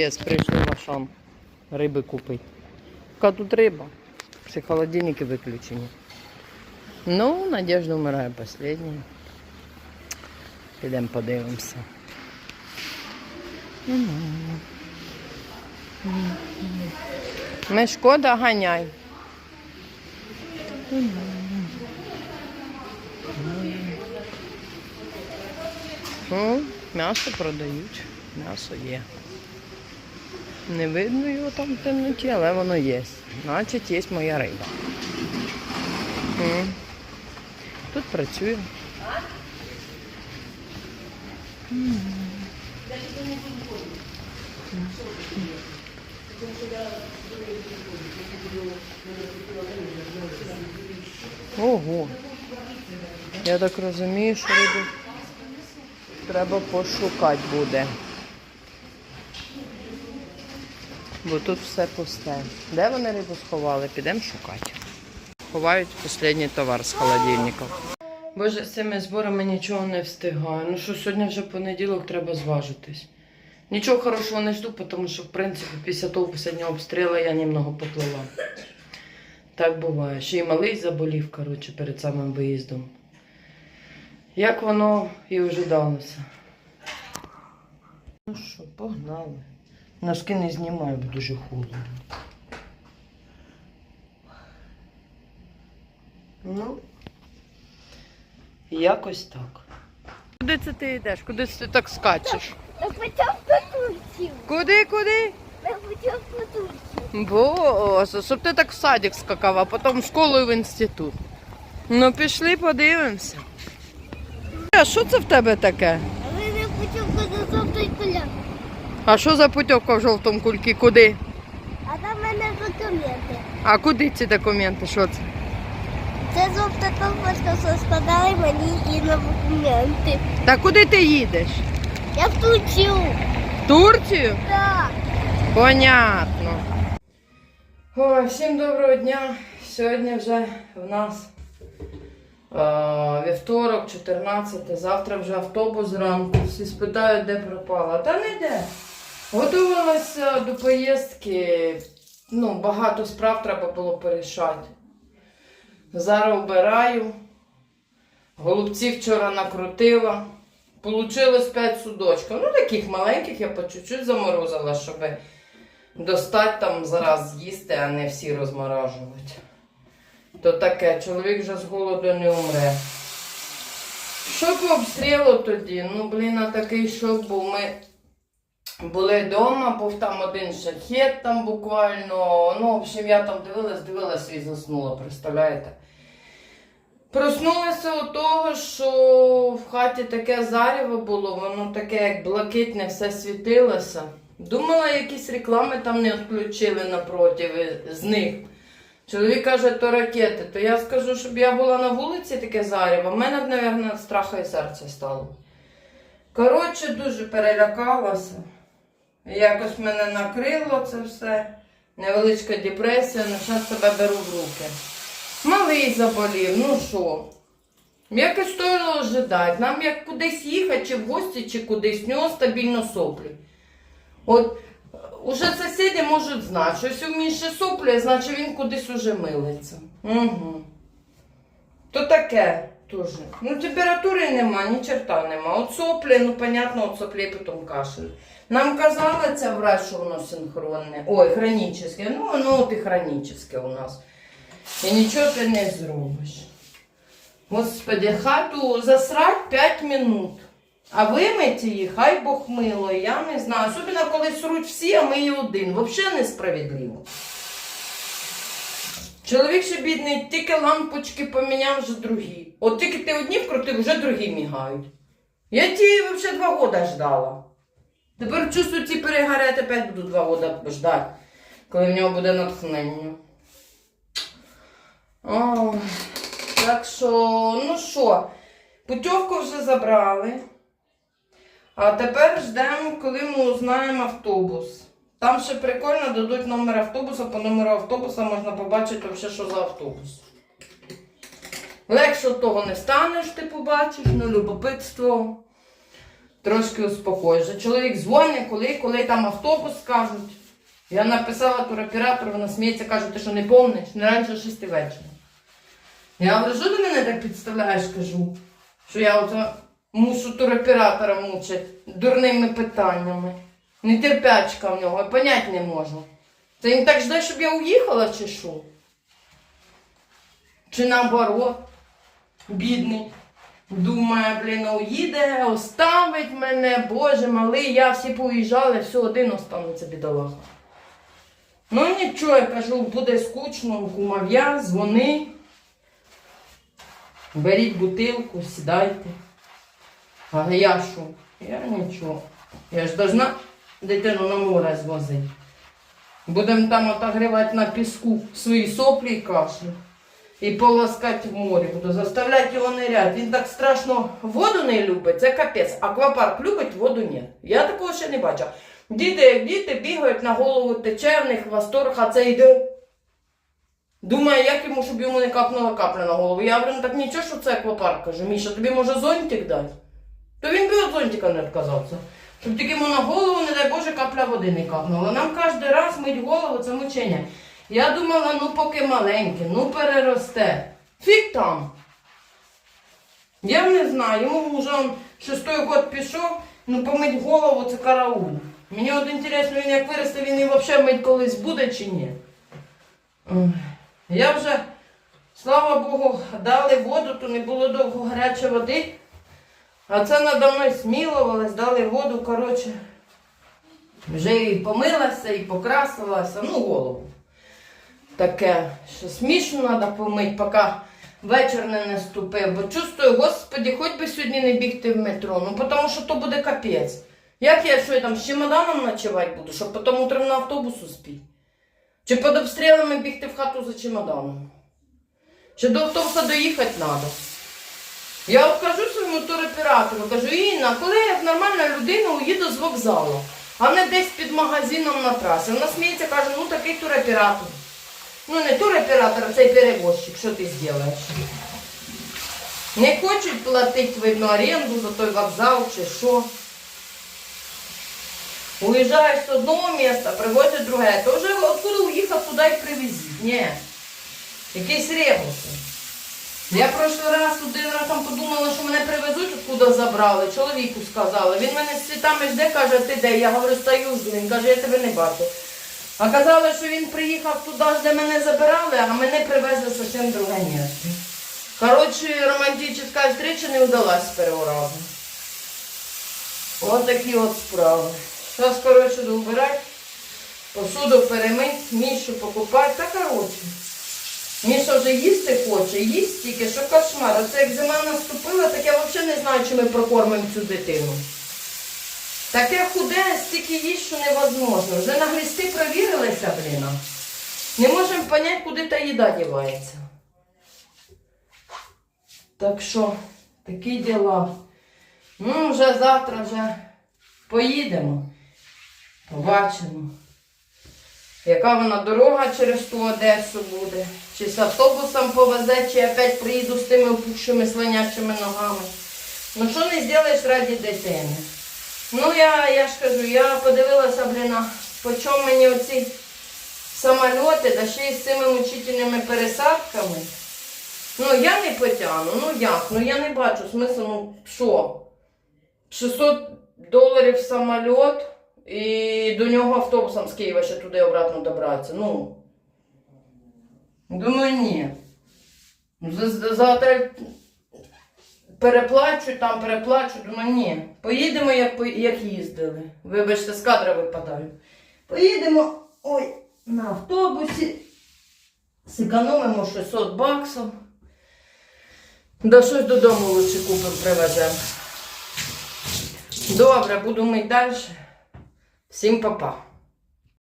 Єс, прийшли в Ашан риби купити. Яка тут риба? Всі холодильники виключені. Ну, Надежда вмирає останньою. Підемо подивимося. Мешко доганяй. Ну, м'ясо продають. М'ясо є. Не видно його там в темноті, але воно є. Значить, є моя риба. Тут працює. Ого. Я так розумію, що рибу треба пошукати буде. Бо тут все пусте. Де вони рибу сховали? Підемо шукати. Ховають останній товар з холодильника. Боже, з цими зборами нічого не встигаю. Ну що, сьогодні вже понеділок треба зважитись. Нічого хорошого не жду, тому що, в принципі, після того останнього обстрілу я немного поплила. Так буває. Ще й малий заболів, коротше, перед самим виїздом. Як воно і ожидалося. Ну що, погнали. Носки не знімаю, бо дуже холодно. Ну, якось так. Куди це ти йдеш? Куди це ти так скачеш? Я хотів потурців. Куди, куди? Я хотів потурців. Боже, щоб ти так в садик скакав, а потім в школу і в інститут. Ну, пішли, подивимося. А що це в тебе таке? Але я хотів до жовтої поля. А що за путівка в жовтому кульки? Куди? А там в мене документи. А куди ці документи? Що це? Це жовта ковбаска, що складали мені і на документи. Та куди ти їдеш? Я в Турцію. В Турцію? Так. Понятно. Ой, всім доброго дня. Сьогодні вже в нас е, вівторок, 14. Завтра вже автобус зранку. Всі спитають, де пропала. Та не йде. Готувалася до поїздки. Ну, багато справ треба було порішати. Зараз обираю. Голубці вчора накрутила. Получилось 5 судочків. Ну, таких маленьких я по чуть-чуть заморозила, щоб достать там зараз з'їсти, а не всі розморажувати. То таке, чоловік вже з голоду не умре. Що по обстрілу тоді? Ну, блін, а такий шок був. Ми були вдома, був там один шахет там буквально. Ну, в общем, я там дивилась, дивилась і заснула, представляєте? Проснулася у того, що в хаті таке заріво було, воно таке, як блакитне, все світилося. Думала, якісь реклами там не відключили напроти з них. Чоловік каже, то ракети. То я скажу, щоб я була на вулиці таке заріво, в мене мабуть, страха і серце стало. Коротше, дуже перелякалася. Якось мене накрило це все. Невеличка депресія, ну зараз себе беру в руки. Малий заболів, ну що? Як стоїло ожидати, нам як кудись їхати, чи в гості, чи кудись, в нього стабільно соплі. От уже сусіди можуть знати, що якщо в Міші соплі, значить він кудись уже милиться. Угу. То таке теж. Ну, температури нема, ні черта нема. От соплі, ну, понятно, от соплі потім кашель. Нам казала ця врач, що воно синхронне. Ой, хронічне. Ну, воно от і хронічне у нас. І нічого ти не зробиш. Господи, хату засрать 5 минут. А вимить її, хай Бог мило, я не знаю. Особливо, коли сруть всі, а ми її один. Взагалі несправедливо. Чоловік ще бідний, тільки лампочки поміняв вже другі. От тільки ти одні вкрутив, вже другі мігають. Я ті взагалі два роки ждала. Тепер чувствую, ці перегарять, опять буду два роки ждати, коли в нього буде натхнення. Ой, так що, ну що, путівку вже забрали. А тепер ждемо, коли ми узнаємо автобус. Там ще прикольно дадуть номер автобуса, по номеру автобуса можна побачити взагалі, що за автобус. Легше того не станеш, ти побачиш, ну любопитство. трошки успокоюсь. Чоловік дзвонить, коли, коли там автобус скажуть. Я написала туроператору, вона сміється, каже, ти що не помниш, не раніше 6 вечора. Я говорю, що ти мене так підставляєш, кажу, що я от мушу туроператора мучити дурними питаннями. Нетерпячка в нього, я понять не можу. Це він так жде, щоб я уїхала чи що? Чи наоборот, бідний. Думає, блін, уїде, оставить мене, боже малий, я всі поїжджали, все один останеться бідолаха. Ну нічого, я кажу, буде скучно, кумов'я, дзвони. Беріть бутилку, сідайте. А я що? Я нічого. Я ж должна дитину на море звозити. Будемо там отогрівати на піску свої соплі і кашлю. І полоскати в морі. Буду заставляти його ниряти. Він так страшно воду не любить, це капець. Аквапарк любить, воду ні. Я такого ще не бачила. Діти, як діти, бігають на голову тече восторг, а це йде. Думає, як йому, щоб йому не капнула капля на голову. Я говорю, ну так нічого, що це аквапарк. Кажу, Міша, тобі може зонтик дати? То він би від зонтика не відказався. Щоб тільки на голову, не дай Боже, капля води не капнула. Нам кожен раз мить голову це мучення. Я думала, ну поки маленьке, ну переросте. Фік там. Я не знаю, йому вже шестой год пішов, ну помить голову це караул. Мені от інтересно, він як виросте, він і взагалі мить колись буде чи ні. Я вже, слава Богу, дали воду, то не було довго гарячої води. А це надо мною смілувалась, дали воду, коротше. Вже і помилася, і покрасилася, ну голову. Таке, що смішно треба помити, поки вечір не наступив. Бо чувствую, господі, хоч би сьогодні не бігти в метро, ну тому що то буде капець. Як я що я там з чемоданом ночувати буду, щоб потім утром на автобус успіти? Чи під обстрілами бігти в хату за чемоданом? Чи до автобуса доїхати треба? Я от своєму туроператору, кажу, Інна, коли я нормальна людина уїду з вокзалу, а не десь під магазином на трасі. Вона сміється, каже, ну такий туроператор. Ну не туроператор, а цей перевозчик, що ти зробиш? Не хочуть платити, видно, оренду за той вокзал чи що. Уїжджаєш з одного міста, привозять друге. То вже откуда уїхав туди і привезіть. Ні. Якийсь ребус. Я прошлий раз один раз там подумала, що мене привезуть, откуда забрали. Чоловіку сказали. Він мене з цвітами жде, каже, ти де? Я говорю, стою жду. Він каже, я тебе не бачу. А казали, що він приїхав туди, де мене забирали, а мене привезли зовсім друге місце. Коротше, романтична встреча не вдалась з першого разу. Ось такі от справи. Зараз, коротше, доубирати, посуду перемить, Мішу покупати. Та коротше. Міша вже їсти хоче, їсть тільки, що кошмар. Оце як зима наступила, так я взагалі не знаю, чи ми прокормимо цю дитину. Таке худе, стільки їсть, що невозможно. Вже на глісти провірилися, блін. Не можемо зрозуміти, куди та їда дівається. Так що, такі діла. Ну, вже завтра вже поїдемо. Побачимо. Яка вона дорога через ту Одесу буде? Чи з автобусом повезе, чи опять приїду з тими опухшими слонячими ногами. Ну що не зробиш раді дитини? Ну я, я ж кажу, я подивилася, блін, по чому мені оці самольоти, да ще й з цими мучительними пересадками. Ну я не потягну, ну як? Ну я не бачу смисл, ну що? 600 доларів самоліт і до нього автобусом з Києва ще туди обратно добратися. Ну. Думаю, ні. За- Завтра переплачу, там переплачу, думаю, ні. Поїдемо, як, як їздили. Вибачте, з кадра випадаю. Поїдемо ой, на автобусі. Зекономимо 600 баксів. Да щось додому лучше купимо, привеземо. Добре, буду мити далі. Всім па-па.